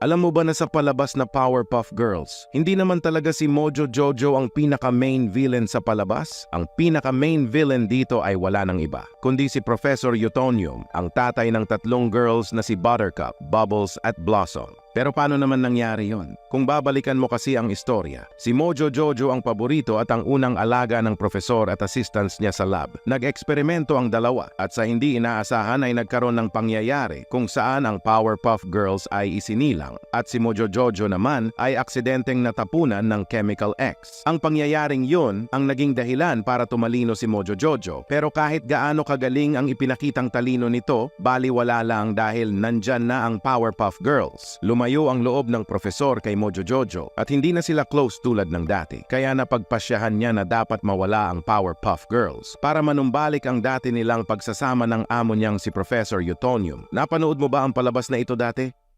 Alam mo ba na sa palabas na Powerpuff Girls, hindi naman talaga si Mojo Jojo ang pinaka-main villain sa palabas? Ang pinaka-main villain dito ay wala ng iba, kundi si Professor Utonium, ang tatay ng tatlong girls na si Buttercup, Bubbles at Blossom. Pero paano naman nangyari yon? Kung babalikan mo kasi ang istorya, si Mojo Jojo ang paborito at ang unang alaga ng profesor at assistants niya sa lab. Nag-eksperimento ang dalawa at sa hindi inaasahan ay nagkaroon ng pangyayari kung saan ang Powerpuff Girls ay isinilang at si Mojo Jojo naman ay aksidenteng natapunan ng Chemical X. Ang pangyayaring yun ang naging dahilan para tumalino si Mojo Jojo pero kahit gaano kagaling ang ipinakitang talino nito, baliwala lang dahil nandyan na ang Powerpuff Girls. Lumayo ang loob ng profesor kay Mojo Jojo at hindi na sila close tulad ng dati. Kaya napagpasyahan niya na dapat mawala ang Powerpuff Girls para manumbalik ang dati nilang pagsasama ng amo niyang si Professor Utonium. Napanood mo ba ang palabas na ito dati?